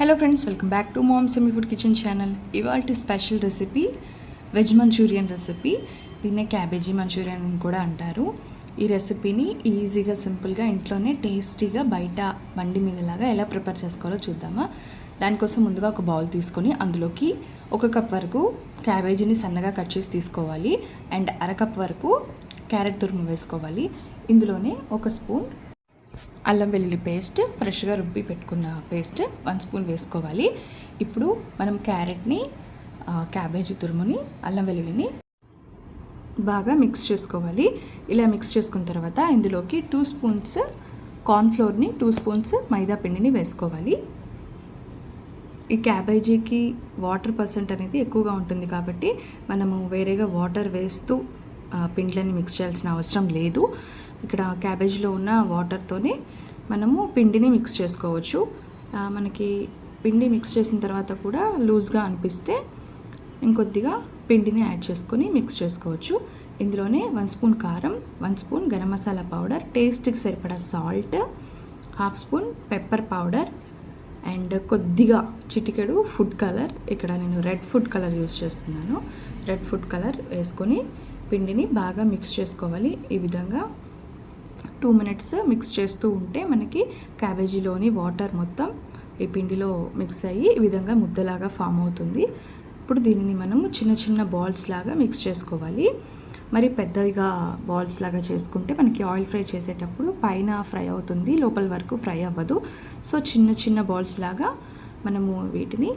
Hello friends welcome back to mom semi food kitchen channel ఇవాళ special recipe veg Manchurian recipe దీన్నే cabbage Manchurian అని కూడా అంటారు. ఈ రెసిపీని ఈజీగా సింపుల్గా ఇంట్లోనే టేస్టీగా బయట బండి మీదలాగా ఎలా ప్రిపేర్ చేసుకోవాలో చూద్దామా? దానికోసం ముందుగా ఒక బౌల్ తీసుకొని అందులోకి ఒక కప్ వరకు క్యాబేజీని సన్నగా కట్ చేసి తీసుకోవాలి. అండ్ అర కప్ వరకు క్యారెట్ తురుము వేసుకోవాలి. ఇందులోనే ఒక స్పూన్ అల్లం వెల్లుల్లి పేస్ట్ ఫ్రెష్గా రుబ్బి పెట్టుకున్న పేస్ట్ వన్ స్పూన్ వేసుకోవాలి. ఇప్పుడు మనం క్యారెట్ని క్యాబేజీ తురుముని అల్లం వెల్లుల్లిని బాగా మిక్స్ చేసుకోవాలి. ఇలా మిక్స్ చేసుకున్న తర్వాత ఇందులోకి టూ స్పూన్స్ కార్న్ఫ్లోర్ని టూ స్పూన్స్ మైదా పిండిని వేసుకోవాలి. ఈ క్యాబేజీకి వాటర్ పర్సెంట్ అనేది ఎక్కువగా ఉంటుంది కాబట్టి మనము వేరేగా వాటర్ వేస్తూ పిండ్లని పిండిలని మిక్స్ చేయాల్సిన అవసరం లేదు. ఇక్కడ క్యాబేజ్లో ఉన్న వాటర్తోనే మనము పిండిని మిక్స్ చేసుకోవచ్చు. మనకి పిండి మిక్స్ చేసిన తర్వాత కూడా లూజ్గా అనిపిస్తే ఇంకొద్దిగా పిండిని యాడ్ చేసుకొని మిక్స్ చేసుకోవచ్చు. ఇందులోనే వన్ స్పూన్ కారం one spoon garam masala powder టేస్ట్కి సరిపడా salt half spoon pepper powder and కొద్దిగా చిటికెడు ఫుడ్ కలర్ ఇక్కడ నేను రెడ్ ఫుడ్ కలర్ యూస్ చేస్తున్నాను. రెడ్ ఫుడ్ కలర్ వేసుకొని పిండిని బాగా మిక్స్ చేసుకోవాలి. ఈ విధంగా టూ మినిట్స్ మిక్స్ చేస్తూ ఉంటే మనకి క్యాబేజీలోని వాటర్ మొత్తం ఈ పిండిలో మిక్స్ అయ్యి ఈ విధంగా ముద్దలాగా ఫామ్ అవుతుంది. ఇప్పుడు దీనిని మనము చిన్న చిన్న బాల్స్ లాగా మిక్స్ చేసుకోవాలి. మరి పెద్దగా బాల్స్ లాగా చేసుకుంటే మనకి ఆయిల్ ఫ్రై చేసేటప్పుడు పైన ఫ్రై అవుతుంది లోపల వరకు ఫ్రై అవ్వదు. సో చిన్న చిన్న బాల్స్ లాగా మనము వీటిని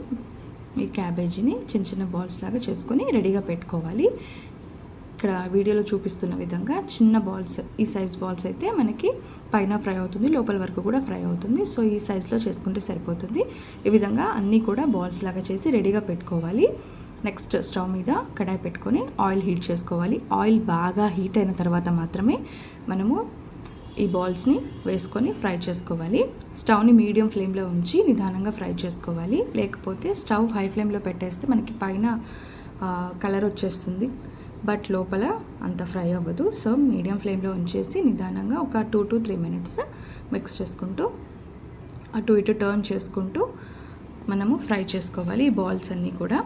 ఈ క్యాబేజీని చిన్న చిన్న బాల్స్ లాగా చేసుకొని రెడీగా పెట్టుకోవాలి. ఇక్కడ వీడియోలో చూపిస్తున్న విధంగా చిన్న బాల్స్ ఈ సైజ్ బాల్స్ అయితే మనకి పైన ఫ్రై అవుతుంది లోపల వరకు కూడా ఫ్రై అవుతుంది. సో ఈ సైజ్లో చేసుకుంటే సరిపోతుంది. ఈ విధంగా అన్నీ కూడా బాల్స్ లాగా చేసి రెడీగా పెట్టుకోవాలి. నెక్స్ట్ స్టవ్ మీద కడాయి పెట్టుకొని ఆయిల్ హీట్ చేసుకోవాలి. ఆయిల్ బాగా హీట్ అయిన తర్వాత మాత్రమే మనము ఈ బాల్స్ని వేసుకొని ఫ్రై చేసుకోవాలి. స్టవ్ని మీడియం ఫ్లేమ్లో ఉంచి నిదానంగా ఫ్రై చేసుకోవాలి. లేకపోతే స్టవ్ హై ఫ్లేమ్లో పెట్టేస్తే మనకి పైన కలర్ వచ్చేస్తుంది. బట్ లోపల అంత ఫ్రై అవ్వదు. సో మీడియం ఫ్లేమ్లో ఉంచేసి నిదానంగా ఒక two to three minutes mix చేసుకుంటూ అటు ఇటు టర్న్ చేసుకుంటూ మనము ఫ్రై చేసుకోవాలి ఈ బాల్స్ అన్నీ కూడా.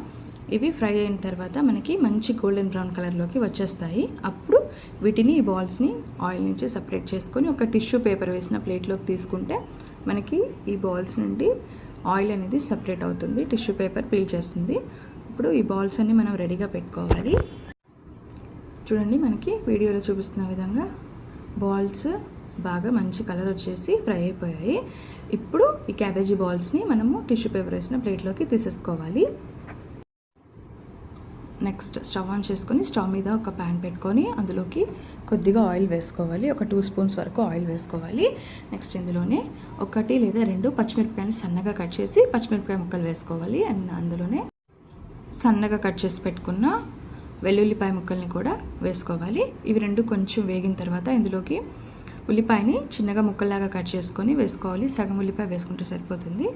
ఇవి ఫ్రై అయిన తర్వాత మనకి మంచి గోల్డెన్ బ్రౌన్ కలర్లోకి వచ్చేస్తాయి. అప్పుడు వీటిని ఈ బాల్స్ని ఆయిల్ నుంచి సపరేట్ చేసుకొని ఒక టిష్యూ పేపర్ వేసిన ప్లేట్లోకి తీసుకుంటే మనకి ఈ బాల్స్ నుండి ఆయిల్ అనేది సపరేట్ అవుతుంది. టిష్యూ పేపర్ పీల్ చేస్తుంది. ఇప్పుడు ఈ బాల్స్ అన్ని మనం రెడీగా పెట్టుకోవాలి. చూడండి మనకి వీడియోలో చూపిస్తున్న విధంగా బాల్స్ బాగా మంచి కలర్ వచ్చేసి ఫ్రై అయిపోయాయి. ఇప్పుడు ఈ క్యాబేజీ బాల్స్ని మనము టిష్యూ పేపర్ వేసిన ప్లేట్లోకి తీసేసుకోవాలి. నెక్స్ట్ స్టవ్ ఆన్ చేసుకొని స్టవ్ మీద ఒక ప్యాన్ పెట్టుకొని అందులోకి కొద్దిగా ఆయిల్ వేసుకోవాలి. ఒక టూ స్పూన్స్ వరకు ఆయిల్ వేసుకోవాలి. నెక్స్ట్ ఇందులోనే ఒకటి లేదా రెండు పచ్చిమిరపకాయలు సన్నగా కట్ చేసి పచ్చిమిరపకాయ ముక్కలు వేసుకోవాలి. అండ్ అందులోనే సన్నగా కట్ చేసి పెట్టుకున్న వెల్లుల్లిపాయ ముక్కల్ని కూడా వేసుకోవాలి. ఇవి రెండు కొంచెం వేగిన తర్వాత ఇందులోకి ఉల్లిపాయని చిన్నగా ముక్కల్లాగా కట్ చేసుకొని వేసుకోవాలి. సగం ఉల్లిపాయ వేసుకుంటే సరిపోతుంది.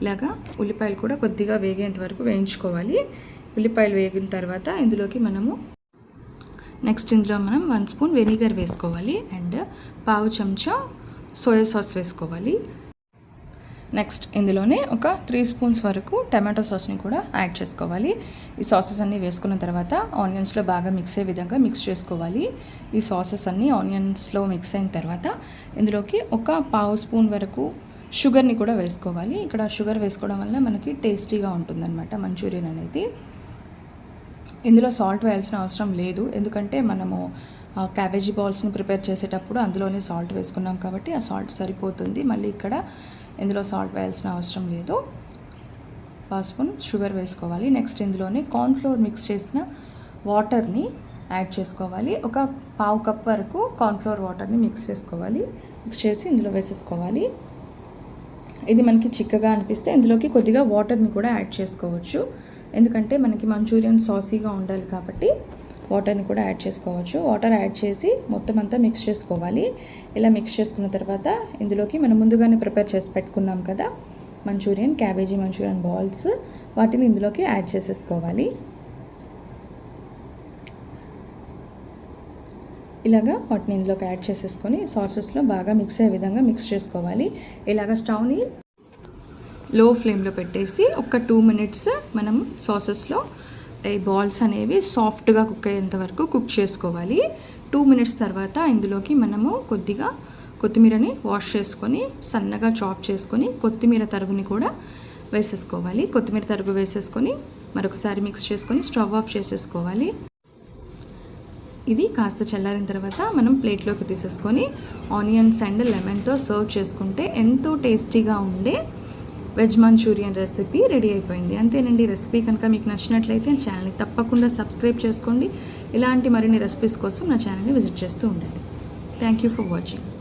ఇలాగా ఉల్లిపాయలు కూడా కొద్దిగా వేగేంత వరకు వేయించుకోవాలి. ఉల్లిపాయలు వేగిన తర్వాత ఇందులోకి మనము నెక్స్ట్ ఇందులో మనం వన్ స్పూన్ వెనిగర్ వేసుకోవాలి. అండ్ పావు చెంచా సోయా సాస్ వేసుకోవాలి. నెక్స్ట్ ఇందులోనే ఒక త్రీ స్పూన్స్ వరకు టమాటో సాస్ని కూడా యాడ్ చేసుకోవాలి. ఈ సాసెస్ అన్నీ వేసుకున్న తర్వాత ఆనియన్స్లో బాగా మిక్స్ అయ్యే విధంగా మిక్స్ చేసుకోవాలి. ఈ సాసెస్ అన్నీ ఆనియన్స్లో మిక్స్ అయిన తర్వాత ఇందులోకి ఒక పావు స్పూన్ వరకు షుగర్ని కూడా వేసుకోవాలి. ఇక్కడ షుగర్ వేసుకోవడం వల్ల మనకి టేస్టీగా ఉంటుందన్నమాట మంచూరియన్ అనేది. ఇందులో సాల్ట్ వేయాల్సిన అవసరం లేదు. ఎందుకంటే మనము ఆ, క్యాబేజీ బాల్స్ని ప్రిపేర్ చేసేటప్పుడు అందులోనే సాల్ట్ వేసుకున్నాం కాబట్టి ఆ సాల్ట్ సరిపోతుంది. మళ్ళీ ఇక్కడ ఇందులో సాల్ట్ వేయాల్సిన అవసరం లేదు. పావు స్పూన్ షుగర్ వేసుకోవాలి. నెక్స్ట్ ఇందులోనే కార్న్ఫ్లోర్ మిక్స్ చేసిన వాటర్ని యాడ్ చేసుకోవాలి. ఒక పావు కప్ వరకు కార్న్ఫ్లోర్ వాటర్ని మిక్స్ చేసుకోవాలి. మిక్స్ చేసి ఇందులో వేసేసుకోవాలి. ఇది మనకి చిక్కగా అనిపిస్తే ఇందులోకి కొద్దిగా వాటర్ని కూడా యాడ్ చేసుకోవచ్చు. ఎందుకంటే మనకి మంచూరియన్ సాసీగా ఉండాలి కాబట్టి వాటర్ని కూడా యాడ్ చేసుకోవచ్చు. వాటర్ యాడ్ చేసి మొత్తం అంతా మిక్స్ చేసుకోవాలి. ఇలా మిక్స్ చేసుకున్న తర్వాత ఇందులోకి మనం ముందుగానే ప్రిపేర్ చేసి పెట్టుకున్నాం కదా మంచూరియన్ క్యాబేజీ మంచూరియన్ బాల్స్ వాటిని ఇందులోకి యాడ్ చేసేసుకోవాలి. ఇలాగా వాటిని ఇందులోకి యాడ్ చేసేసుకొని సాసెస్లో బాగా మిక్స్ అయ్యే విధంగా మిక్స్ చేసుకోవాలి. ఇలాగ స్టవ్ని లో ఫ్లేమ్లో పెట్టేసి ఒక టూ మినిట్స్ మనం సాసెస్లో ఈ బాల్స్ అనేవి సాఫ్ట్గా కుక్ అయ్యేంత వరకు కుక్ చేసుకోవాలి. టూ మినిట్స్ తర్వాత ఇందులోకి మనము కొద్దిగా కొత్తిమీరని వాష్ చేసుకొని సన్నగా చాప్ చేసుకొని కొత్తిమీర తరుగుని కూడా వేసేసుకోవాలి. కొత్తిమీర తరుగు వేసేసుకొని మరొకసారి మిక్స్ చేసుకొని స్టవ్ ఆఫ్ చేసేసుకోవాలి. ఇది కాస్త చల్లారిన తర్వాత మనం ప్లేట్లోకి తీసేసుకొని ఆనియన్స్ అండ్ లెమన్తో సర్వ్ చేసుకుంటే ఎంతో టేస్టీగా ఉండే వెజ్ మంచూరియన్ రెసిపీ రెడీ అయిపోయింది. అంతేనండి రెసిపీ కనుక మీకు నచ్చినట్లయితే ఛానల్ని తప్పకుండా సబ్స్క్రైబ్ చేసుకోండి. ఇలాంటి మరిన్ని రెసిపీస్ కోసం నా ఛానల్ని విజిట్ చేస్తూ ఉండండి. Thank you for watching